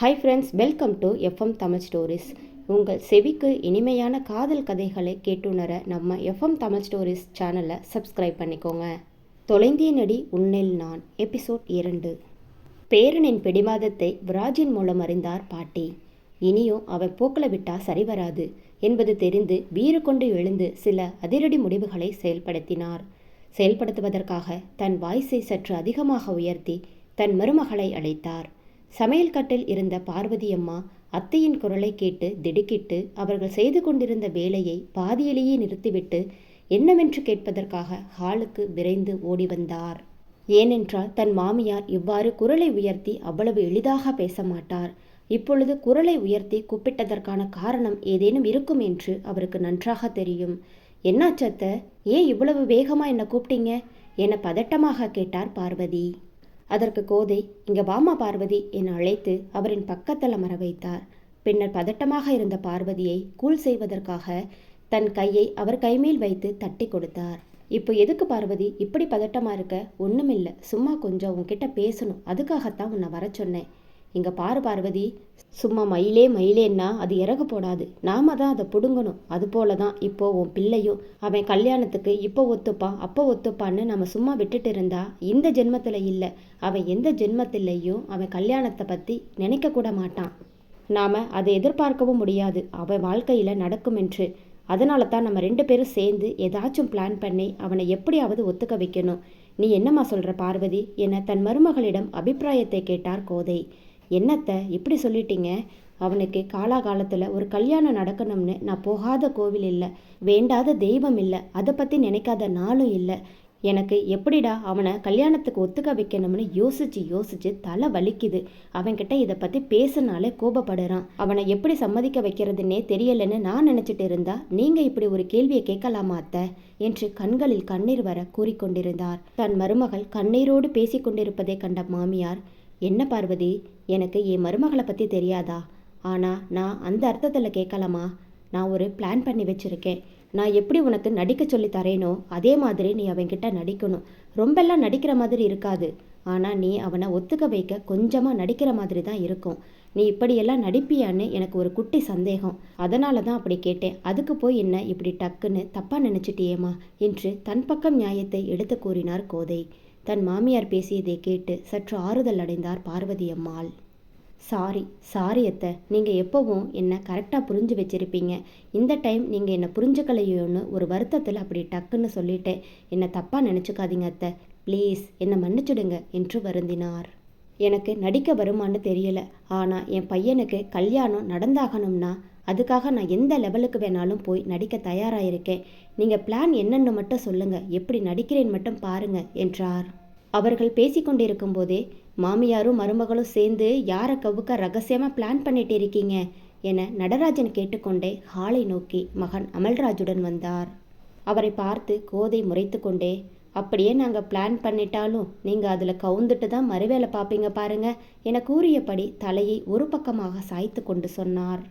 Hi friends welcome to FM Tamil stories உங்கள் செவிக்கு இனிமையான காதல் கதைகளை கேட்டுணர நம்ம எஃப்எம் தமிழ் ஸ்டோரிஸ் சேனலை சப்ஸ்கிரைப் பண்ணிக்கோங்க. தொலைந்திய நடி உன்னில் நான் எபிசோட் இரண்டு. பேரனின் பிடிவாதத்தை விராஜின் மூலம் அறிந்தார் பாட்டி. இனியும் அவன் போக்கில் விட்டா சரி வராது என்பது தெரிந்து வீறு கொண்டு எழுந்து சில அதிரடி முடிவுகளை செயல்படுத்தினார். செயல்படுத்துவதற்காக தன் வாய்ஸை சற்று அதிகமாக உயர்த்தி தன் மருமகளை அழைத்தார். சமையல் கட்டில் இருந்த பார்வதியம்மா அத்தையின் குரலை கேட்டு திடுக்கிட்டு அவர்கள் செய்து கொண்டிருந்த வேலையை பாதியிலேயே நிறுத்திவிட்டு என்னவென்று கேட்பதற்காக ஹாலுக்கு விரைந்து ஓடி வந்தார். ஏனென்றால் தன் மாமியார் இவ்வாறு குரலை உயர்த்தி அவ்வளவு எளிதாக பேச மாட்டார். இப்பொழுது குரலை உயர்த்தி கூப்பிட்டதற்கான காரணம் ஏதேனும் இருக்கும் என்று அவருக்கு நன்றாக தெரியும். என்னாச்சத்த ஏன் இவ்வளவு வேகமா என்ன கூப்பிட்டீங்க? என பதட்டமாக கேட்டார் பார்வதி. அதற்கு கோதை இங்க வாமா பார்வதி என அழைத்து அவரின் பக்கத்தில் அமர வைத்தார். பின்னர் பதட்டமாக இருந்த பார்வதியை கூல் செய்வதற்காக தன் கையை அவர் கைமேல் வைத்து தட்டி கொடுத்தார். இப்போ எதுக்கு பார்வதி? இப்படி பதட்டமா இருக்க? ஒன்றுமில்ல சும்மா கொஞ்சம் உன்கிட்ட பேசணும். அதுக்காகத்தான் உன்னை வர சொன்னேன். இங்க பாரு பார்வதி. சும்மா மயிலே மயிலேன்னா அது இறகு போடாது. நாம தான் அதை பிடுங்கணும். அது போல தான் இப்போ உன் பிள்ளையும் அவன் கல்யாணத்துக்கு இப்போ ஒத்துப்பான் அப்போ ஒத்துப்பான்னு நம்ம சும்மா விட்டுட்டு இருந்தா இந்த ஜென்மத்தில் இல்லை. அவன் எந்த ஜென்மத்திலையும் அவன் கல்யாணத்தை பற்றி நினைக்க கூட மாட்டான். நாம் அதை எதிர்பார்க்கவும் முடியாது. அவன் வாழ்க்கையில் நடக்கும் என்று. அதனால தான் நம்ம ரெண்டு பேரும் சேர்ந்து ஏதாச்சும் பிளான் பண்ணி அவனை எப்படியாவது ஒத்துக்க வைக்கணும். நீ என்னம்மா சொல்கிற பார்வதி? என தன் மருமகளிடம் அபிப்பிராயத்தை கேட்டார் கோதை. என்னத்த இப்படி சொல்லிட்டீங்க? அவனுக்கு காலாகாலத்தில் ஒரு கல்யாணம் நடக்கணும்னு நான் போகாத கோவில் இல்லை வேண்டாத தெய்வம் இல்லை அதை பற்றி நினைக்காத நாளும் இல்லை. எனக்கு எப்படிடா அவனை கல்யாணத்துக்கு ஒத்துக்க வைக்கணும்னு யோசிச்சு யோசிச்சு தலை வலிக்குது. அவன்கிட்ட இதை பற்றி பேசினாலே கோபப்படுறான். அவனை எப்படி சம்மதிக்க வைக்கிறதுனே தெரியலன்னு நான் நினச்சிட்டு இருந்தா நீங்கள் இப்படி ஒரு கேள்வியை கேட்கலாமா அத்த? என்று கண்களில் கண்ணீர் வர கூறிக்கொண்டிருந்தார். தன் மருமகள் கண்ணீரோடு பேசிக்கொண்டிருப்பதை கண்ட மாமியார் என்ன பார்வதி? எனக்கு என் மருமகளை பற்றி தெரியாதா? ஆனால் நான் அந்த அர்த்தத்தில் கேட்கலாமா? நான் ஒரு பிளான் பண்ணி வச்சுருக்கேன். நான் எப்படி உனக்கு நடிக்க சொல்லி தரேனோ அதே மாதிரி நீ அவன்கிட்ட நடிக்கணும். ரொம்பெல்லாம் நடிக்கிற மாதிரி இருக்காது. ஆனால் நீ அவனை ஒத்துக்க வைக்க கொஞ்சமாக நடிக்கிற மாதிரி தான் இருக்கும். நீ இப்படியெல்லாம் நடிப்பியான்னு எனக்கு ஒரு குட்டி சந்தேகம். அதனால தான் அப்படி கேட்டேன். அதுக்கு போய் என்ன இப்படி டக்குன்னு தப்பாக நினச்சிட்டியேம்மா? என்று தன் பக்கம் நியாயத்தை எடுத்து கூறினார் கோதை. தன் மாமியார் பேசியதை கேட்டு சற்று ஆறுதல் அடைந்தார் பார்வதி அம்மாள். சாரி சாரி அத்தை. நீங்கள் எப்போவும் என்னை கரெக்டாக புரிஞ்சு வச்சிருப்பீங்க. இந்த டைம் நீங்கள் என்னை புரிஞ்சுக்கலையோன்னு ஒரு வருத்தத்தில் அப்படி டக்குன்னு சொல்லிட்டேன். என்னை தப்பாக நினச்சிக்காதீங்க அத்தை. ப்ளீஸ் என்னை மன்னிச்சுடுங்க என்று வருந்தினார். எனக்கு நடிக்க வருமான்னு தெரியல. ஆனால் என் பையனுக்கு கல்யாணம் நடந்தாகணும்னா அதுக்காக நான் எந்த லெவலுக்கு வேணாலும் போய் நடிக்க தயாராயிருக்கேன். நீங்கள் பிளான் என்னென்னு மட்டும் சொல்லுங்கள் எப்படி நடிக்கிறேன் மட்டும் பாருங்க என்றார். அவர்கள் பேசிக்கொண்டிருக்கும் போதே மாமியாரும் மருமகளும் சேர்ந்து யாரை கவுக்க ரகசியமாக பிளான் பண்ணிட்டு இருக்கீங்க? என நடராஜன் கேட்டுக்கொண்டே ஹாலை நோக்கி மகன் அமல்ராஜுடன் வந்தார். அவரை பார்த்து கோதை முறைத்து கொண்டே அப்படியே நாங்கள் பிளான் பண்ணிட்டாலும் நீங்கள் அதில் கவுந்துட்டு தான் மறுவேலை பார்ப்பீங்க பாருங்க என கூறியபடி தலையை ஒரு பக்கமாக சாய்த்து கொண்டு சொன்னார்.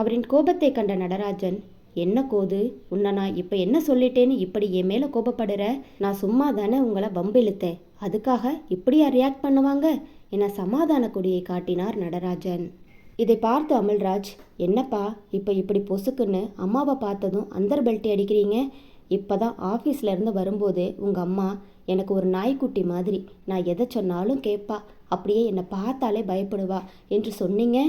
அவரின் கோபத்தை கண்ட நடராஜன் என்ன கோது? உன்னை நான் இப்போ என்ன சொல்லிட்டேன்னு இப்படி என் மேலே கோபப்படுற? நான் சும்மா தானே உங்களை வம்பிழுத்தேன். அதுக்காக இப்படியா ரியாக்ட் பண்ணுவாங்க? என சமாதான கொடியை காட்டினார் நடராஜன். இதை பார்த்து அமல்ராஜ் என்னப்பா இப்போ இப்படி பொசுக்குன்னு அம்மாவை பார்த்ததும் அந்தர் பெல்ட்டி அடிக்கிறீங்க. இப்போ தான் ஆஃபீஸ்லேருந்து வரும்போது உங்கள் அம்மா எனக்கு ஒரு நாய்க்குட்டி மாதிரி நான் எதை சொன்னாலும் கேட்பா அப்படியே என்னை பார்த்தாலே பயப்படுவா. என்று சொன்னீங்க?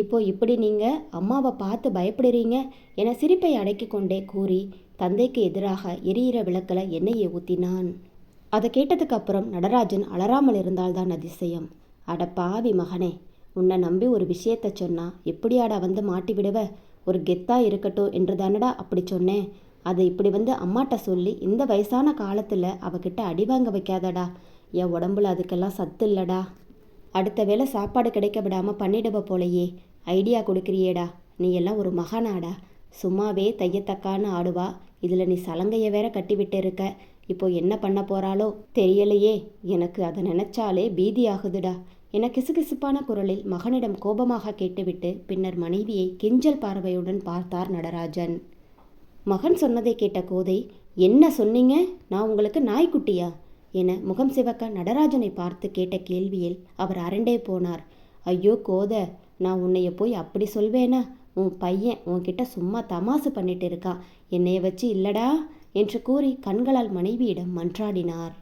இப்போ இப்படி நீங்கள் அம்மாவை பார்த்து பயப்படுறீங்க என சிரிப்பை அடக்கி கொண்டே கூறி தந்தைக்கு எதிராக எரியிற விளக்கில் எண்ணெயை ஊற்றினான் அதை கேட்டதுக்கு அப்புறம் நடராஜன் அலறாமல் இருந்தால்தான் அதிசயம். அட பாவி மகனே உன்னை நம்பி ஒரு விஷயத்த சொன்னா எப்படியாடா வந்து மாட்டி விடுவ? ஒரு கெத்தா இருக்கட்டும் என்று தானடா அப்படி சொன்னேன். அதை இப்படி வந்து அம்மாட்ட சொல்லி இந்த வயசான காலத்தில் அவகிட்ட அடி வாங்க வைக்காதடா. என் உடம்புல அதுக்கெல்லாம் சத்து இல்லடா. அடுத்த வேளை சாப்பாடு கிடைக்க விடாமல் பண்ணிடுவ போலையே. ஐடியா கொடுக்குறியேடா. நீ எல்லாம் ஒரு மகானாடா. சும்மாவே தையத்தக்கான்னு ஆடுவா. இதில் நீ சலங்கையை வேற கட்டிவிட்டு இருக்க. இப்போ என்ன பண்ண போறாளோ தெரியலையே. எனக்கு அதை நினைச்சாலே பீதி ஆகுதுடா. என கிசுகிசுப்பான குரலில் மகனிடம் கோபமாக கேட்டுவிட்டு பின்னர் மனைவியை கெஞ்சல் பார்வையுடன் பார்த்தார் நடராஜன். மகன் சொன்னதை கேட்ட கோதை என்ன சொன்னீங்க? நான் உங்களுக்கு நாய்க்குட்டியா? என முகம் சிவக்க நடராஜனை பார்த்து கேட்ட கேள்வியில் அவர் அரண்டே போனார். ஐயோ கோத நான் உன்னைய போய் அப்படி சொல்வேனா? உன் பையன் உன்கிட்ட சும்மா தமாசு பண்ணிட்டு இருக்கான் என்னைய வச்சு இல்லடா என்று கூறி கண்களால் மனைவியிடம் மன்றாடினார்.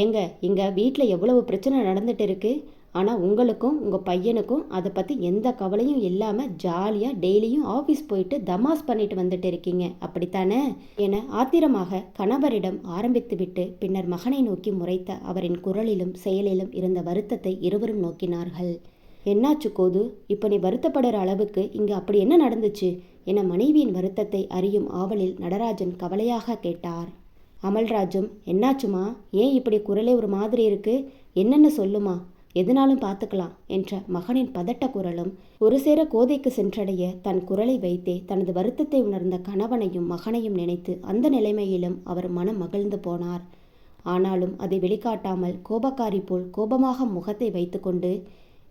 ஏங்க இங்க வீட்டில் எவ்வளவு பிரச்சனை நடந்துட்டு இருக்கு? ஆனால் உங்களுக்கும் உங்கள் பையனுக்கும் அதை பற்றி எந்த கவலையும் இல்லாமல் ஜாலியாக டெய்லியும் ஆஃபீஸ் போயிட்டு தமாஸ் பண்ணிட்டு வந்துட்டு இருக்கீங்க. அப்படித்தானே? என ஆத்திரமாக கணவரிடம் ஆரம்பித்துவிட்டு பின்னர் மகனை நோக்கி முறைத்த அவரின் குரலிலும் செயலிலும் இருந்த வருத்தத்தை இருவரும் நோக்கினார்கள். என்னாச்சு கோது? இப்போ நீ வருத்தப்படுற அளவுக்கு இங்கே அப்படி என்ன நடந்துச்சு? என மனைவியின் வருத்தத்தை அறியும் ஆவலில் நடராஜன் கவலையாக கேட்டார். அமல்ராஜும் என்னாச்சுமா? ஏன் இப்படி குரலே ஒரு மாதிரி இருக்கு? என்னன்னு சொல்லுமா? எதுனாலும் பார்த்துக்கலாம் என்ற மகனின் பதட்ட குரலும் ஒரு சேர கோதைக்கு சென்றடைய தன் குரலை வைத்தே தனது வருத்தத்தை உணர்ந்த கணவனையும் மகனையும் நினைத்து அந்த நிலைமையிலும் அவர் மனம் மகிழ்ந்து போனார். ஆனாலும் அதை வெளிக்காட்டாமல் கோபக்காரி போல் கோபமாக முகத்தை வைத்துக்கொண்டு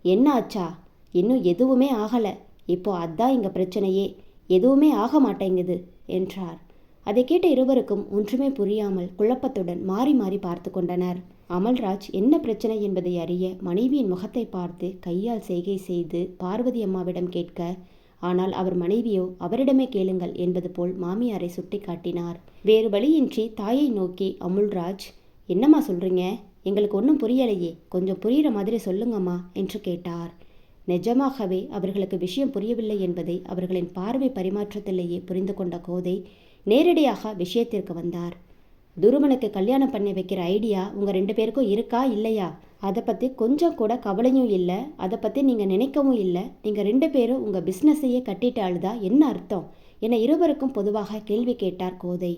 என்ன ஆச்சா இன்னும் எதுவுமே ஆகலை. இப்போ அதான் இங்கே பிரச்சனையே. எதுவுமே ஆக மாட்டேங்குது என்றார். அதை கேட்ட இருவருக்கும் ஒன்றுமே புரியாமல் குழப்பத்துடன் மாறி மாறி பார்த்து கொண்டனர். அமல்ராஜ் என்ன பிரச்சனை என்பதை அறிய மனைவியின் முகத்தை பார்த்து கையால் செய்கை செய்து பார்வதி அம்மாவிடம் கேட்க ஆனால் அவர் மனைவியோ அவரிடமே கேளுங்கள் என்பது போல் மாமியாரை சுட்டி காட்டினார் வேறு வழியின்றி தாயை நோக்கி அமுல்ராஜ் என்னம்மா சொல்றீங்க? எங்களுக்கு ஒன்றும் புரியலையே. கொஞ்சம் புரிகிற மாதிரி சொல்லுங்கம்மா என்று கேட்டார். நிஜமாகவே அவர்களுக்கு விஷயம் புரியவில்லை என்பதை அவர்களின் பார்வை பரிமாற்றத்திலேயே புரிந்து கொண்ட கோதை நேரடியாக விஷயத்திற்கு வந்தார். துருவனுக்கு கல்யாணம் பண்ணி வைக்கிற ஐடியா உங்கள் ரெண்டு பேருக்கும் இருக்கா இல்லையா? அதை பற்றி கொஞ்சம் கூட கவலையும் இல்லை. அதை பற்றி நீங்கள் நினைக்கவும் இல்லை. நீங்கள் ரெண்டு பேரும் உங்கள் பிஸ்னஸையே கட்டிட்டு அழுதா என்ன அர்த்தம்? என இருவருக்கும் பொதுவாக கேள்வி கேட்டார் கோதை.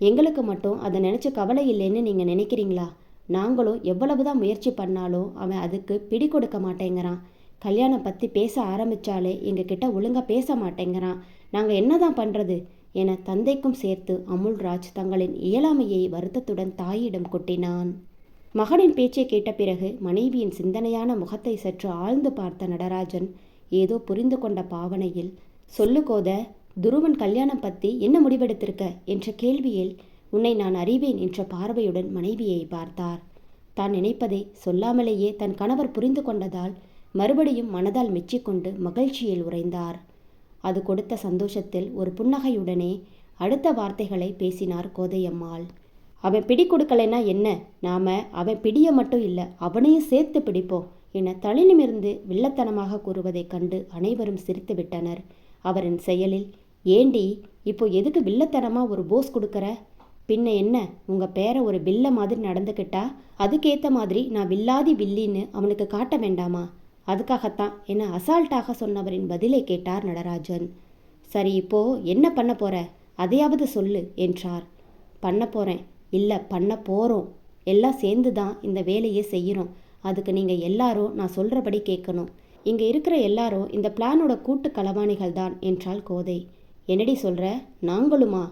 எங்களுக்கு மட்டும் அதை நினச்சி கவலை இல்லைன்னு நீங்கள் நினைக்கிறீங்களா? நாங்களும் எவ்வளவுதான் முயற்சி பண்ணாலும் அவன் அதுக்கு பிடி கொடுக்க மாட்டேங்கிறான். கல்யாணம் பற்றி பேச ஆரம்பித்தாலே எங்ககிட்ட ஒழுங்காக பேச மாட்டேங்கிறான். நாங்கள் என்னதான் பண்ணுறது என தந்தைக்கும் சேர்த்து அமுல்ராஜ் தங்களின் இயலாமையை வருத்தத்துடன் தாயிடம் கொட்டினான். மகனின் பேச்சை கேட்ட பிறகு மனைவியின் சிந்தனையான முகத்தை சற்று ஆழ்ந்து பார்த்த நடராஜன் ஏதோ புரிந்து கொண்ட பாவனையில் சொல்லுகோத துருவன் கல்யாணம் பற்றி என்ன முடிவெடுத்திருக்க? என்ற கேள்வியில் உன்னை நான் அறிவேன் என்ற பார்வையுடன் மனைவியை பார்த்தார். தான் நினைப்பதை சொல்லாமலேயே தன் கணவர் புரிந்து கொண்டதால் மறுபடியும் மனதால் மெச்சிக்கொண்டு மகிழ்ச்சியில் உறைந்தார். அது கொடுத்த சந்தோஷத்தில் ஒரு புன்னகையுடனே அடுத்த வார்த்தைகளை பேசினார் கோதையம்மாள். அவன் பிடி கொடுக்கலைன்னா என்ன? நாம அவன் பிடிய மட்டும் இல்லை அவனையும் சேர்த்து பிடிப்போம் என தளினிமிருந்து வில்லத்தனமாக கூறுவதைக் கண்டு அனைவரும் சிரித்து விட்டனர். அவரின் செயலில் ஏண்டி இப்போ எதுக்கு வில்லத்தனமாக ஒரு போஸ் கொடுக்குற? பின்ன என்ன உங்க பேரை ஒரு வில்ல மாதிரி நடந்துக்கிட்டா அதுக்கேற்ற மாதிரி நான் வில்லாதி வில்லின்னு அவனுக்கு காட்ட வேண்டாமா? அதுக்காகத்தான் என அசால்ட்டாக சொன்னவரின் பதிலை கேட்டார் நடராஜன். சரி இப்போ என்ன பண்ண போற? அதையாவது சொல்லு என்றார். பண்ண போறேன். இல்லை பண்ண போகிறோம் எல்லாம் சேர்ந்து தான் இந்த வேலையை செய்கிறோம் அதுக்கு நீங்கள் எல்லாரும் நான் சொல்கிறபடி கேட்கணும். இங்கே இருக்கிற எல்லாரும் இந்த பிளானோட கூட்டு களவாணிகள் தான் என்றாள் கோதை. என்னடி சொல்கிற நாங்களுமா?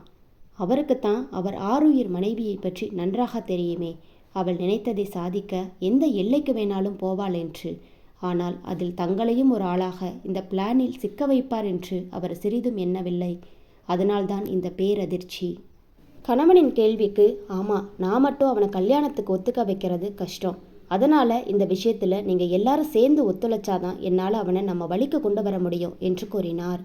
அவருக்குத்தான் அவர் ஆருயிர் மனைவியை பற்றி நன்றாக தெரியுமே. அவள் நினைத்ததை சாதிக்க எந்த எல்லைக்கு வேணாலும் போவாள் என்று. ஆனால் அதில் தங்களையும் ஒரு ஆளாக இந்த பிளானில் சிக்க வைப்பார் என்று அவர் சிறிதும் எண்ணவில்லை. அதனால்தான் இந்த பேரதிர்ச்சி. கணவனின் கேள்விக்கு ஆமாம் நான் மட்டும் அவனை கல்யாணத்துக்கு ஒத்துக்க வைக்கிறது கஷ்டம். அதனால் இந்த விஷயத்தில் நீங்கள் எல்லாரும் சேர்ந்து ஒத்துழைச்சாதான் என்னால் அவனை நம்ம வழிக்கு கொண்டு வர முடியும் என்று கூறினார்.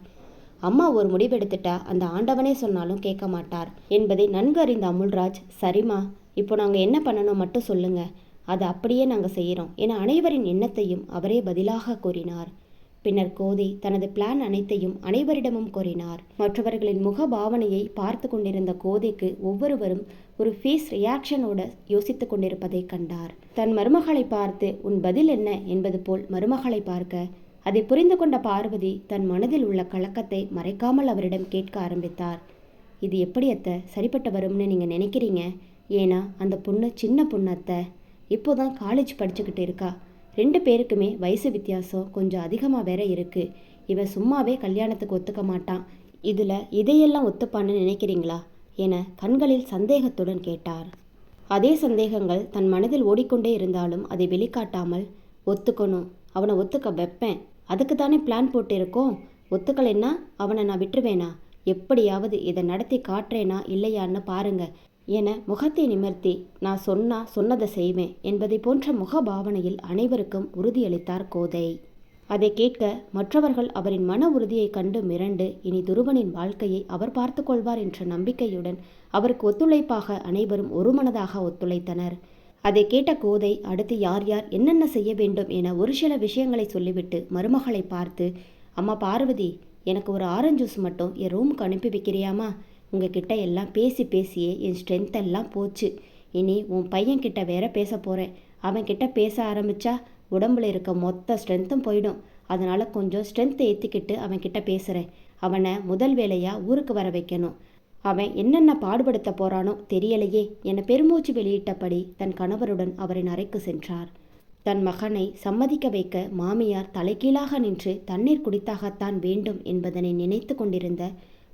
அம்மா ஒரு முடிவெடுத்துட்டா அந்த ஆண்டவனே சொன்னாலும் கேட்க மாட்டார். என்பதை நன்கு அறிந்த அமுல்ராஜ் சரிம்மா இப்போ நாங்கள் என்ன பண்ணணும் மட்டும் சொல்லுங்கள் அதை அப்படியே நாங்கள் செய்கிறோம் என அனைவரின் எண்ணத்தையும் அவரே பதிலாக கூறினார். பின்னர் கோதை தனது பிளான் அனைத்தையும் அனைவரிடமும் கூறினார் மற்றவர்களின் முக பாவனையை பார்த்து கொண்டிருந்த கோதைக்கு ஒவ்வொருவரும் ஒரு ஃபேஸ் ரியாக்ஷனோட யோசித்துக் கொண்டிருப்பதை கண்டார். தன் மருமகளை பார்த்து உன் பதில் என்ன? என்பது போல் மருமகளை பார்க்க அதை புரிந்து கொண்ட பார்வதி தன் மனதில் உள்ள கலக்கத்தை மறைக்காமல் அவரிடம் கேட்க ஆரம்பித்தார். இது எப்படி அத்தை? சரிப்பட்டு வரும்னு நீங்கள் நினைக்கிறீங்க? ஏன்னா அந்த பொண்ணு சின்ன பொண்ணு அத்தை. இப்போ தான் காலேஜ் படிச்சுக்கிட்டு இருக்கா. ரெண்டு பேருக்குமே வயசு வித்தியாசம் கொஞ்சம் அதிகமாக வேற இருக்குது இவன் சும்மாவே கல்யாணத்துக்கு ஒத்துக்க மாட்டான் இதில் இதையெல்லாம் ஒத்துப்பான்னு நினைக்கிறீங்களா? என கண்களில் சந்தேகத்துடன் கேட்டார். அதே சந்தேகங்கள் தன் மனதில் ஓடிக்கொண்டே இருந்தாலும் அதை வெளிக்காட்டாமல் ஒத்துக்கணும். அவனை ஒத்துக்க வைப்பேன். அதுக்கு தானே பிளான் போட்டிருக்கோம். ஒத்துக்கலைன்னா அவனை நான் விட்டுருவேனா? எப்படியாவது இதை நடத்தி காட்டுறேனா இல்லையான்னு பாருங்க. என முகத்தை நிமிர்த்தி நான் சொன்னா சொன்னதை செய்வேன் என்பதை போன்ற முக பாவனையில் அனைவருக்கும் உறுதியளித்தார் கோதை. அதை கேட்க மற்றவர்கள் அவரின் மன உறுதியைக் கண்டு மிரண்டு இனி துருவனின் வாழ்க்கையை அவர் பார்த்து கொள்வார் என்ற நம்பிக்கையுடன் அவருக்கு ஒத்துழைப்பாக அனைவரும் ஒருமனதாக ஒத்துழைத்தனர். அதை கேட்ட கோதை அடுத்து யார் யார் என்னென்ன செய்ய வேண்டும் என ஒரு சில விஷயங்களை சொல்லிவிட்டு மருமகளை பார்த்து அம்மா பார்வதி எனக்கு ஒரு ஆரஞ்சு ஜூஸ் மட்டும் என் ரூமுக்கு அனுப்பி வைக்கிறியாமா உங்ககிட்ட எல்லாம் பேசி பேசியே என் ஸ்ட்ரென்த் எல்லாம் போச்சு. இனி உன் பையன்கிட்ட வேற பேச போகிறேன் அவன்கிட்ட பேச ஆரம்பிச்சா உடம்புல இருக்க மொத்த ஸ்ட்ரென்த்தும் போயிடும். அதனால் கொஞ்சம் ஸ்ட்ரென்த்தை ஏற்றிக்கிட்டு அவன்கிட்ட பேசுகிறேன் அவனை முதல் வேலையாக ஊருக்கு வர வைக்கணும். அவன் என்னென்ன பாடுபடுத்த போறானோ தெரியலையே. என பெருமூச்சு வெளியிட்டபடி தன் கணவருடன் அவரின் அறைக்கு சென்றார். தன் மகனை சம்மதிக்க வைக்க மாமியார் தலைகீழாக நின்று தண்ணீர் குடித்தாகத்தான் வேண்டும் என்பதனை நினைத்து கொண்டிருந்த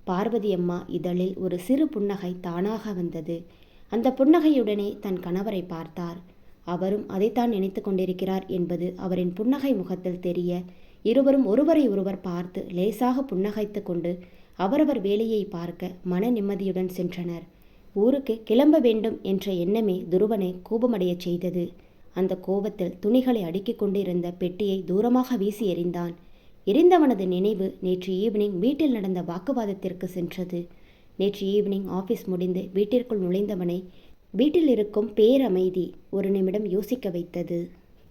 பார்வதி அம்மா இதழில் ஒரு சிறு புன்னகை தானாக வந்தது. அந்த புன்னகையுடனே தன் கணவரை பார்த்தார். அவரும் அதைத்தான் நினைத்து கொண்டிருக்கிறார் என்பது அவரின் புன்னகை முகத்தில் தெரிய இருவரும் ஒருவரை ஒருவர் பார்த்து லேசாக புன்னகைத்து கொண்டு அவரவர் வேலையை பார்க்க மன நிம்மதியுடன் சென்றனர். ஊருக்கு கிளம்ப வேண்டும் என்ற எண்ணமே துருவனை கோபமடையச் செய்தது. அந்த கோபத்தில் துணிகளை அடுக்கிக் கொண்டிருந்த பெட்டியை தூரமாக வீசி எறிந்தான். எரிந்தவனது நினைவு நேற்று ஈவினிங் வீட்டில் நடந்த வாக்குவாதத்திற்கு சென்றது. நேற்று ஈவினிங் ஆஃபீஸ் முடிந்து வீட்டிற்குள் நுழைந்தவனை வீட்டில் இருக்கும் பேரமைதி ஒரு நிமிடம் யோசிக்க வைத்தது.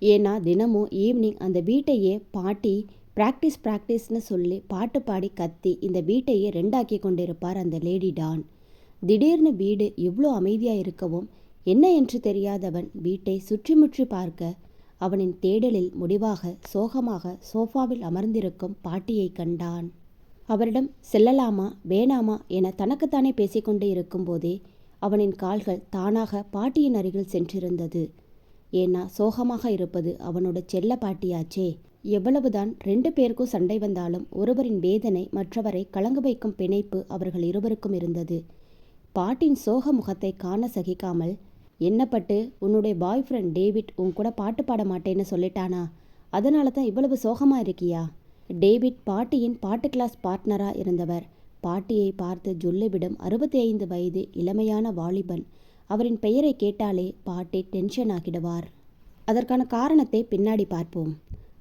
ஏன்னா தினமும் ஈவினிங் அந்த வீட்டையே பாட்டி ப்ராக்டிஸ் ப்ராக்டிஸ்னு சொல்லி பாட்டு பாடி கத்தி இந்த வீட்டையே ரெண்டாக்கி கொண்டிருப்பார் அந்த லேடி டான் திடீர்னு வீடு இவ்வளோ அமைதியாக இருக்கவும் என்ன என்று தெரியாதவன் வீட்டை சுற்றி முற்றி பார்க்க அவனின் தேடலில் முடிவாக சோகமாக சோஃபாவில் அமர்ந்திருக்கும் பாட்டியை கண்டான். அவரிடம் செல்லலாமா வேணாமா என தனக்குத்தானே பேசிக்கொண்டு இருக்கும்போதே அவனின் கால்கள் தானாக பாட்டியின் அருகில் சென்றிருந்தது. ஏன்னா சோகமாக இருப்பது அவனோட செல்ல பாட்டியாச்சே. எவ்வளவுதான் ரெண்டு பேருக்கும் சண்டை வந்தாலும் ஒருவரின் வேதனை மற்றவரை கலங்க வைக்கும் பிணைப்பு அவர்கள் இருவருக்கும் இருந்தது. பாட்டின் சோக முகத்தை காண சகிக்காமல் என்னப்பட்டு உன்னுடைய பாய் ஃப்ரெண்ட் டேவிட் உன் கூட பாட்டு பாட மாட்டேன்னு சொல்லிட்டானா? அதனால தான் இவ்வளவு சோகமாக இருக்கியா? டேவிட் பாட்டியின் பாட்டு கிளாஸ் பார்ட்னராக இருந்தவர். பாட்டியை பார்த்து ஜொல்லிவிடும் அறுபத்தி ஐந்து வயது இளமையான வாலிபன். அவரின் பெயரை கேட்டாலே பாட்டி டென்ஷன் ஆகிடுவார். அதற்கான காரணத்தை பின்னாடி பார்ப்போம்.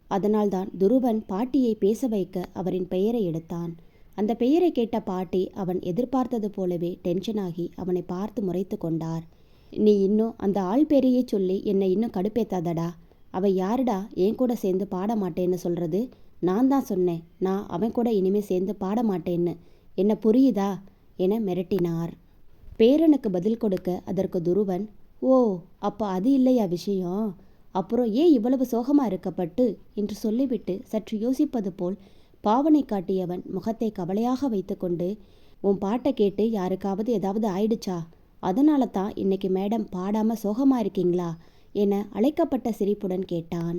அதனால்தான் துருவன் பாட்டியை பேச வைக்க அவரின் பெயரை எடுத்தான். அந்த பெயரை கேட்ட பாட்டி அவன் எதிர்பார்த்தது போலவே டென்ஷனாகி அவனை பார்த்து முறைத்து கொண்டார். நீ இன்னும் அந்த ஆள் பேரையே சொல்லி என்னை இன்னும் கடுப்பேத்தாதடா. அவ யாருடா? என் கூட சேர்ந்து பாட மாட்டேன்னு சொல்கிறது நான் தான் சொன்னேன். நான் அவன் கூட இனிமே சேர்ந்து பாட மாட்டேன்னு என்ன புரியுதா? என மிரட்டினார். பேரனுக்கு பதில் கொடுக்க அதற்கு துருவன் ஓ அப்போ அது இல்லையா விஷயம்? அப்புறம் ஏன் இவ்வளவு சோகமாக இருக்கப்பட்டு? என்று சொல்லிவிட்டு சற்று யோசிப்பது போல் பாவனை காட்டியவன் முகத்தை கவலையாக வைத்துக்கொண்டு உன் பாட்டை கேட்டு யாருக்காவது ஏதாவது ஆயிடுச்சா? அதனால தான் இன்னைக்கு மேடம் பாடாமல் சோகமாக இருக்கீங்களா? என அழைக்கப்பட்ட சிரிப்புடன் கேட்டான்.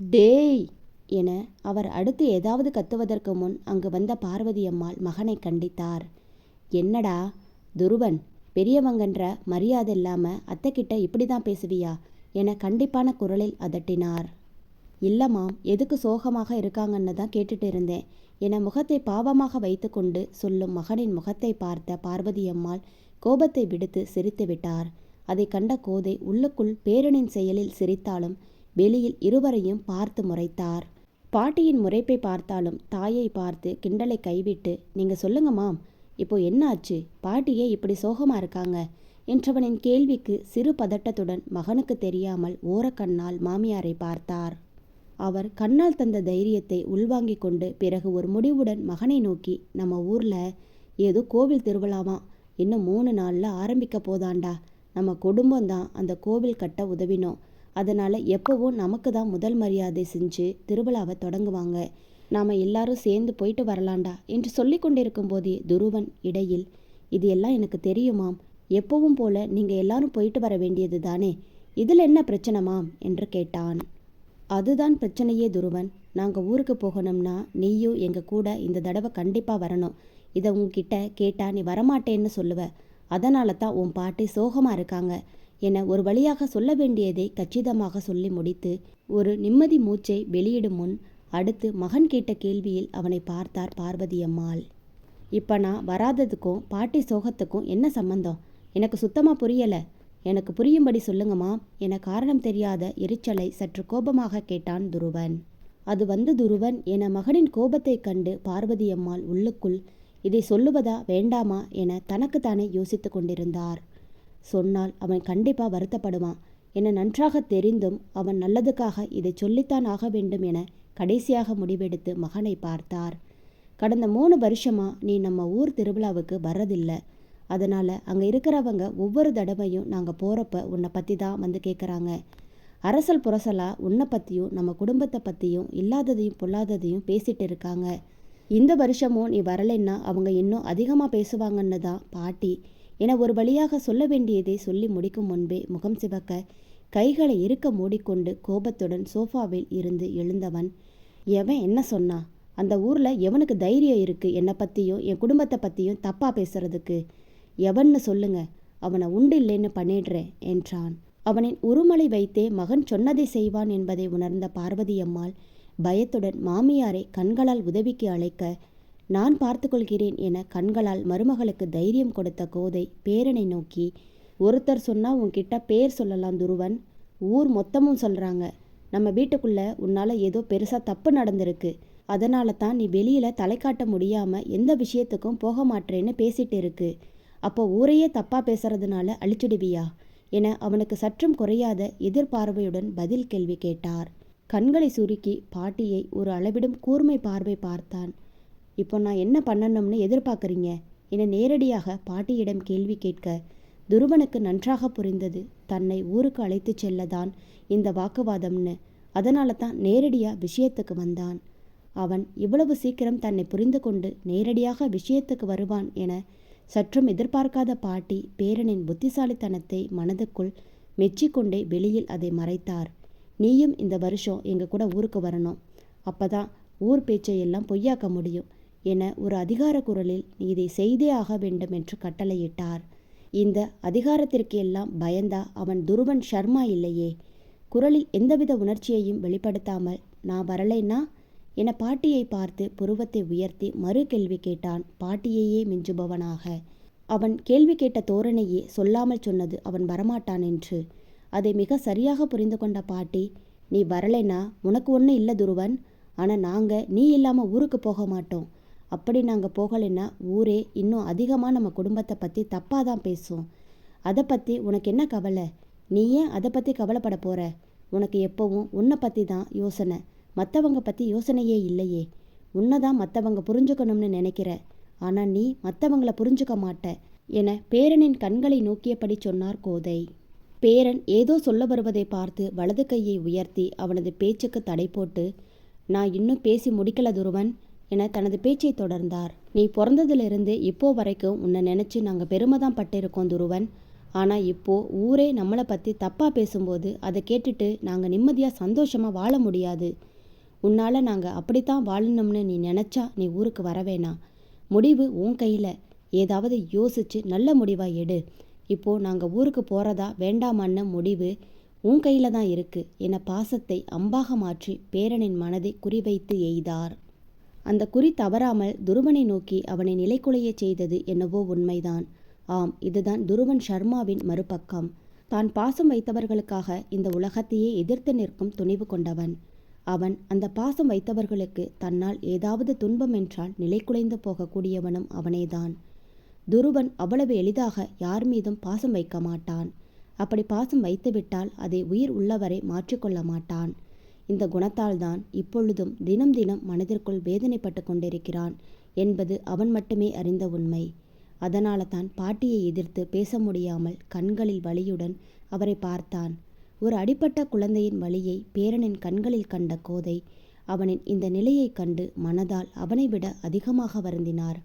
டேய்! என அவர் அடுத்து ஏதாவது கத்துவதற்கு முன் அங்கு வந்த பார்வதி அம்மாள் மகனை கண்டித்தார். என்னடா? துருவன் பெரியவங்கன்ற மரியாதை இல்லாமல் அத்தைக்கிட்ட இப்படி தான் பேசுவியா? என கண்டிப்பான குரலில் அதட்டினார். இல்லைம்மா எதுக்கு சோகமாக இருக்காங்கன்னு தான் கேட்டுட்டு இருந்தேன். என முகத்தை பாவமாக வைத்துக்கொண்டு சொல்லும் மகனின் முகத்தை பார்த்த பார்வதி அம்மாள் கோபத்தை விடுத்து சிரித்து விட்டார். அதை கண்ட கோதை உள்ளுக்குள் பேரனின் செயலில் சிரித்தாலும் வெளியில் இருவரையும் பார்த்து முறைத்தார். பாட்டியின் முறைப்பை பார்த்தாலும் தாயை பார்த்து கிண்டலை கைவிட்டு நீங்க சொல்லுங்க மாம் இப்போ என்ன ஆச்சு? பாட்டியே இப்படி சோகமா இருக்காங்க? என்றவனின் கேள்விக்கு சிறு பதட்டத்துடன் மகனுக்கு தெரியாமல் ஓரக்கண்ணால் மாமியாரை பார்த்தார். அவர் கண்ணால் தந்த தைரியத்தை உள்வாங்கிக் கொண்டு பிறகு ஒரு முடிவுடன் மகனை நோக்கி நம்ம ஊர்ல ஏதோ கோவில் திருவிழாமா? இன்னும் மூணு நாளில் ஆரம்பிக்க போதாண்டா. நம்ம குடும்பம்தான் அந்த கோவில் கட்ட உதவினோம். அதனால் எப்போவும் நமக்கு தான் முதல் மரியாதை செஞ்சு திருவிழாவை தொடங்குவாங்க. நாம் எல்லாரும் சேர்ந்து போயிட்டு வரலாண்டா என்று சொல்லி கொண்டிருக்கும் போதே துருவன் இடையில் இது எல்லாம் எனக்கு தெரியுமாம். எப்பவும் போல நீங்கள் எல்லாரும் போயிட்டு வர வேண்டியது தானே? இதில் என்ன பிரச்சனைமாம் என்று கேட்டான். அதுதான் பிரச்சனையே துருவன். நாங்கள் ஊருக்கு போகணும்னா நீயும் எங்கள் கூட இந்த தடவை கண்டிப்பாக வரணும். இதை உங்ககிட்ட கேட்டால் நீ வரமாட்டேன்னு சொல்லுவ. அதனால தான் உன் பாட்டி சோகமாக இருக்காங்க. என ஒரு வழியாக சொல்ல வேண்டியதை கச்சிதமாக சொல்லி முடித்து ஒரு நிம்மதி மூச்சை வெளியிடும் முன் அடுத்து மகன் கேட்ட கேள்வியில் அவனை பார்த்தார் பார்வதி அம்மாள். இப்போ நான் வராததுக்கும் பாட்டி சோகத்துக்கும் என்ன சம்பந்தம்? எனக்கு சுத்தமாக புரியலை. எனக்கு புரியும்படி சொல்லுங்கம்மா. என காரணம் தெரியாத எரிச்சலை சற்று கோபமாக கேட்டான் துருவன். அது வந்து துருவன் என மகனின் கோபத்தைக் கண்டு பார்வதியம்மாள் உள்ளுக்குள் இதை சொல்லுவதா வேண்டாமா என தனக்குத்தானே யோசித்து கொண்டிருந்தார். சொன்னால் அவன் கண்டிப்பாக வருத்தப்படுவான். என நன்றாக தெரிந்தும் அவன் நல்லதுக்காக இதை சொல்லித்தான் ஆக வேண்டும் என கடைசியாக முடிவெடுத்து மகனை பார்த்தார். கடந்த மூணு வருஷமாக நீ நம்ம ஊர் திருவிழாவுக்கு வர்றதில்லை. அதனால் அங்கே இருக்கிறவங்க ஒவ்வொரு தடவையும் நாங்கள் போகிறப்ப உன்னை பற்றி தான் வந்து கேட்குறாங்க அரசல் புரசலாக உன்னை பற்றியும் நம்ம குடும்பத்தை பற்றியும் இல்லாததையும் பொல்லாததையும் பேசிகிட்டு இருக்காங்க. இந்த வருஷமும் நீ வரலைன்னா அவங்க இன்னும் அதிகமாக பேசுவாங்கன்னு தான் பாட்டி. என ஒரு வழியாக சொல்ல வேண்டியதை சொல்லி முடிக்கும் முன்பே முகம் சிவக்க கைகளை இருக்க மூடிக்கொண்டு கோபத்துடன் சோஃபாவில் இருந்து எழுந்தவன் எவன் என்ன சொன்னா? அந்த ஊரில் எவனுக்கு தைரியம் இருக்குது என்னை பற்றியும் என் குடும்பத்தை பற்றியும் தப்பாக பேசுறதுக்கு. எவன்னு சொல்லுங்க. அவனை உண்டு இல்லைன்னு பண்ணிடுறேன் என்றான். அவனின் உருமலை வைத்தே மகன் சொன்னதை செய்வான் என்பதை உணர்ந்த பார்வதி அம்மாள் பயத்துடன் மாமியாரை கண்களால் உதவிக்கு அழைக்க நான் பார்த்துக்கொள்கிறேன் என கண்களால் மருமகளுக்கு தைரியம் கொடுத்த கோதை பேரனை நோக்கி ஒருத்தர் சொன்னா உன்கிட்ட பேர் சொல்லலாம் துருவன். ஊர் மொத்தமும் சொல்றாங்க. நம்ம வீட்டுக்குள்ள உன்னால ஏதோ பெருசா தப்பு நடந்திருக்கு. அதனால தான் நீ வெளியில தலை காட்ட முடியாம எந்த விஷயத்துக்கும் போக மாட்டேன்னு பேசிட்டு இருக்கு. அப்போ ஊரையே தப்பா பேசுறதுனால அழிச்சிடுவியா? என அவனுக்கு சற்றும் குறையாத எதிர்பார்வையுடன் பதில் கேள்வி கேட்டார். கண்களை சுருக்கி பாட்டியை ஒரு அளவிடும் கூர்மை பார்வை பார்த்தான். இப்போ நான் என்ன பண்ணணும்னு எதிர்பார்க்குறீங்க? என நேரடியாக பாட்டியிடம் கேள்வி கேட்க துருவனுக்கு நன்றாக புரிந்தது. தன்னை ஊருக்கு அழைத்துச் செல்லதான் இந்த வாக்குவாதம்னு. அதனால தான் நேரடியாக விஷயத்துக்கு வந்தான். அவன் இவ்வளவு சீக்கிரம் தன்னை புரிந்து கொண்டு நேரடியாக விஷயத்துக்கு வருவான் என சற்றும் எதிர்பார்க்காத பாட்டி பேரனின் புத்திசாலித்தனத்தை மனதுக்குள் மெச்சிக்கொண்டே வெளியில் அதை மறைத்தார். நீயும் இந்த வருஷம் எங்கள் கூட ஊருக்கு வரணும். அப்பதான் ஊர் பேச்சை எல்லாம் பொய்யாக்க முடியும் என ஒரு அதிகார குரலில் நீ இதை செய்தே ஆக வேண்டும் என்று கட்டளையிட்டார். இந்த அதிகாரத்திற்கு எல்லாம் பயந்தா அவன் துருவன் ஷர்மா இல்லையே. குரலில் எந்தவித உணர்ச்சியையும் வெளிப்படுத்தாமல் நான் வரலைன்னா? என பாட்டியை பார்த்து புருவத்தை உயர்த்தி மறு கேள்வி கேட்டான் பாட்டியையே மிஞ்சுபவனாக. அவன் கேள்வி கேட்ட தோரணையே சொல்லாமல் சொன்னது அவன் வரமாட்டான் என்று. அதை மிக சரியாக புரிந்து கொண்ட பாட்டி நீ வரலைன்னா உனக்கு ஒன்றும் இல்லை துருவன். ஆனால் நாங்கள் நீ இல்லாமல் ஊருக்கு போக மாட்டோம். அப்படி நாங்கள் போகலைன்னா ஊரே இன்னும் அதிகமாக நம்ம குடும்பத்தை பற்றி தப்பாக தான் பேசும். அதை பற்றி உனக்கு என்ன கவலை? நீ ஏன் அதை பற்றி கவலைப்பட போகிற உனக்கு எப்போவும் உன்னை பற்றி தான் யோசனை. மற்றவங்க பற்றி யோசனையே இல்லையே. உன்னை தான் மற்றவங்க புரிஞ்சுக்கணும்னு நினைக்கிற. ஆனால் நீ மற்றவங்கள புரிஞ்சுக்க மாட்ட என பேரனின் கண்களை நோக்கியபடி சொன்னார் கோதை. பேரன் ஏதோ சொல்ல வருவதை பார்த்து வலது கையை உயர்த்தி அவனது பேச்சுக்கு தடை போட்டு நான் இன்னும் பேசி முடிக்கல துருவன் என தனது பேச்சை தொடர்ந்தார். நீ பிறந்ததிலிருந்து இப்போ வரைக்கும் உன்னை நினச்சி நாங்கள் பெருமை தான் பட்டிருக்கோம் துருவன். ஆனால் இப்போ ஊரே நம்மளை பற்றி தப்பாக பேசும்போது அதை கேட்டுட்டு நாங்கள் நிம்மதியாக சந்தோஷமாக வாழ முடியாது. உன்னால் நாங்கள் அப்படித்தான் வாழணும்னு நீ நினச்சா நீ ஊருக்கு வரவேணா முடிவு உன் கையில். ஏதாவது யோசிச்சு நல்ல முடிவாக எடு. இப்போது நாங்கள் ஊருக்கு போகிறதா வேண்டாமான்னு முடிவு உன் கையில் தான் இருக்கு. என பாசத்தை அம்பாக மாற்றி பேரனின் மனதை குறிவைத்து எய்தார். அந்த குறி தவறாமல் துருவனை நோக்கி அவனை நிலைக்குலையச் செய்தது என்னவோ உண்மைதான். ஆம் இதுதான் துருவன் சர்மாவின் மறுபக்கம். தான் பாசம் வைத்தவர்களுக்காக இந்த உலகத்தையே எதிர்த்து நிற்கும் துணிவு கொண்டவன். அவன் அந்த பாசம் வைத்தவர்களுக்கு தன்னால் ஏதாவது துன்பம் என்றால் நிலைக்குலைந்து போகக்கூடியவனும் அவனேதான். துருவன் அவ்வளவு எளிதாக யார் மீதும் பாசம் வைக்க மாட்டான். அப்படி பாசம் வைத்துவிட்டால் அதை உயிர் உள்ளவரை மாற்றிக்கொள்ள மாட்டான். இந்த குணத்தால்தான் இப்பொழுதும் தினம் தினம் மனதிற்குள் வேதனைப்பட்டு கொண்டிருக்கிறான் என்பது அவன் மட்டுமே அறிந்த உண்மை. அதனால தான் பாட்டியை எதிர்த்து பேச முடியாமல் கண்களில் வலியுடன் அவரை பார்த்தான். ஒரு அடிப்பட்ட குழந்தையின் வழியை பேரனின் கண்களில் கண்ட கோதை அவனின் இந்த நிலையைக் கண்டு மனதால் அவனை விட அதிகமாக வருந்தினார்.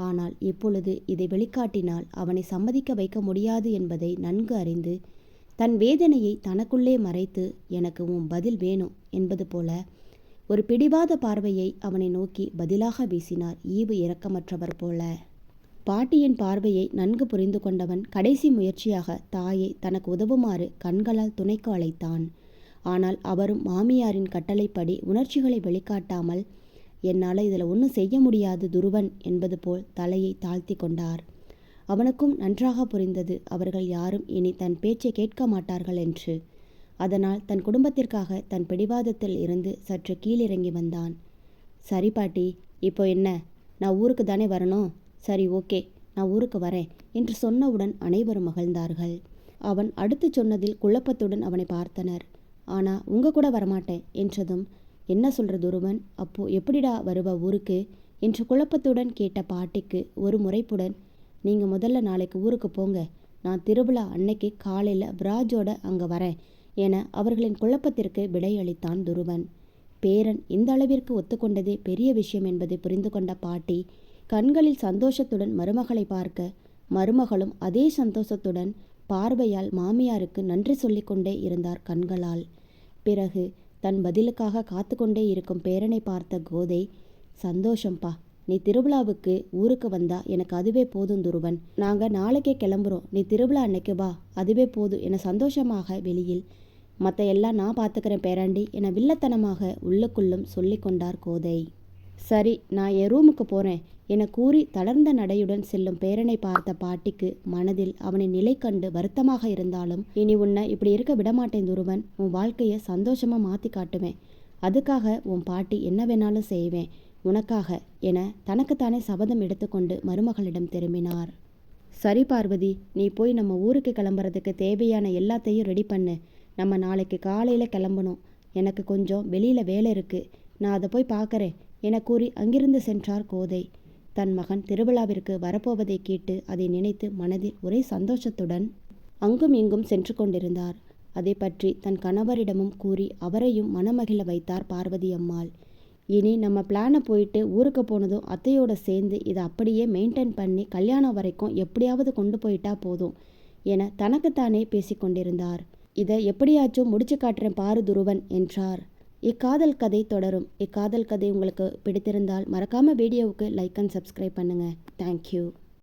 ஆனால் இப்பொழுது இதை வெளிக்காட்டினால் அவனை சம்மதிக்க வைக்க முடியாது என்பதை நன்கு அறிந்து தன் வேதனையை தனக்குள்ளே மறைத்து எனக்கு உன் பதில் வேணும் என்பது போல ஒரு பிடிவாத பார்வையை அவனை நோக்கி பதிலாக வீசினார் ஈவு இரக்கமற்றவர் போல. பாட்டியின் பார்வையை நன்கு புரிந்து கொண்டவன் கடைசி முயற்சியாக தாயை தனக்கு உதவுமாறு கண்களால் துணைக்கு அழைத்தான். ஆனால் அவரும் மாமியாரின் கட்டளைப்படி உணர்ச்சிகளை வெளிக்காட்டாமல் என்னால் இதில் ஒன்றும் செய்ய முடியாது துருவன் என்பது போல் தலையை தாழ்த்தி கொண்டார். அவனுக்கும் நன்றாக புரிந்தது அவர்கள் யாரும் இனி தன் பேச்சை கேட்க மாட்டார்கள் என்று. அதனால் தன் குடும்பத்திற்காக தன் பிடிவாதத்தில் இருந்து சற்று கீழிறங்கி வந்தான். சரி பாட்டி இப்போ என்ன? நான் ஊருக்கு தானே வரணும்? சரி ஓகே நான் ஊருக்கு வரேன் என்று சொன்னவுடன் அனைவரும் மகிழ்ந்தார்கள். அவன் அடுத்து சொன்னதில் குழப்பத்துடன் அவனை பார்த்தனர். ஆனால் உங்க கூட வரமாட்டேன் என்றதும் என்ன சொல்ற துருவன் அப்போ எப்படிடா வருவ ஊருக்கு? என்று குழப்பத்துடன் கேட்ட பாட்டிக்கு ஒரு முறைப்புடன் நீங்க முதல்ல நாளைக்கு ஊருக்கு போங்க. நான் திருவிழா அன்னைக்கு காலையில் விராஜோட அங்கே வரேன் என அவர்களின் குழப்பத்திற்கு விடையளித்தான் துருவன். பேரன் இந்த அளவிற்கு ஒத்துக்கொண்டதே பெரிய விஷயம் என்பதை புரிந்து கொண்ட பாட்டி கண்களில் சந்தோஷத்துடன் மருமகளை பார்க்க மருமகளும் அதே சந்தோஷத்துடன் பார்வையால் மாமியாருக்கு நன்றி சொல்லிக்கொண்டே இருந்தார் கண்களால். பிறகு தன் பதிலுக்காக காத்து கொண்டே இருக்கும் பேரனை பார்த்த கோதை சந்தோஷம்பா நீ திருவிழாவுக்கு ஊருக்கு வந்தா எனக்கு அதுவே போதும் துருவன். நாங்க நாளைக்கே கிளம்புறோம். நீ திருவிழா அன்னைக்கு வா. அதுவே போதும் என சந்தோஷமாக வெளியில் மற்ற எல்லாம் நான் பார்த்துக்கிறேன் பேராண்டி என வில்லத்தனமாக உள்ளுக்குள்ளும் சொல்லிக் கொண்டார் கோதை. சரி நான் என் ரூமுக்கு போகிறேன் என கூறி தளர்ந்த நடையுடன் செல்லும் பேரனை பார்த்த பாட்டிக்கு மனதில் அவனின் நிலை கண்டு வருத்தமாக இருந்தாலும் இனி உன்னை இப்படி இருக்க விடமாட்டேன் துருவன். உன் வாழ்க்கையை சந்தோஷமா மாற்றி காட்டுவேன். அதுக்காக உன் பாட்டி என்ன வேணாலும் செய்வேன். உனக்காக என தனக்குத்தானே சபதம் எடுத்துக்கொண்டு மருமகளிடம் திரும்பினார். சரி பார்வதி நீ போய் நம்ம ஊருக்கு கிளம்புறதுக்கு தேவையான எல்லாத்தையும் ரெடி பண்ணு. நம்ம நாளைக்கு காலையில் கிளம்பணும். எனக்கு கொஞ்சம் வெளியில் வேலை இருக்குது நான் அதை போய் பார்க்குறேன். என கூறி அங்கிருந்து சென்றார் கோதை. தன் மகன் திருவிழாவிற்கு வரப்போவதை கேட்டு அதை நினைத்து மனதில் ஒரே சந்தோஷத்துடன் அங்கும் இங்கும் சென்று கொண்டிருந்தார். அதை பற்றி தன் கணவரிடமும் கூறி அவரையும் மனமகிழ வைத்தார் பார்வதி அம்மாள். இனி நம்ம பிளானை போயிட்டு ஊருக்கு போனதும் அத்தையோட சேர்ந்து இதை அப்படியே மெயின்டைன் பண்ணி கல்யாணம் வரைக்கும் எப்படியாவது கொண்டு போயிட்டா போதும் என தனக்குத்தானே பேசிக்கொண்டிருந்தார் இதை எப்படியாச்சும் முடிச்சு காட்டுறேன் பாரு துருவன் என்றார். இக்காதல் கதை தொடரும். இக்காதல் கதை உங்களுக்கு பிடித்திருந்தால் மறக்காமல் வீடியோவுக்கு லைக் அண்ட் சப்ஸ்கிரைப் பண்ணுங்கள் தேங்க்யூ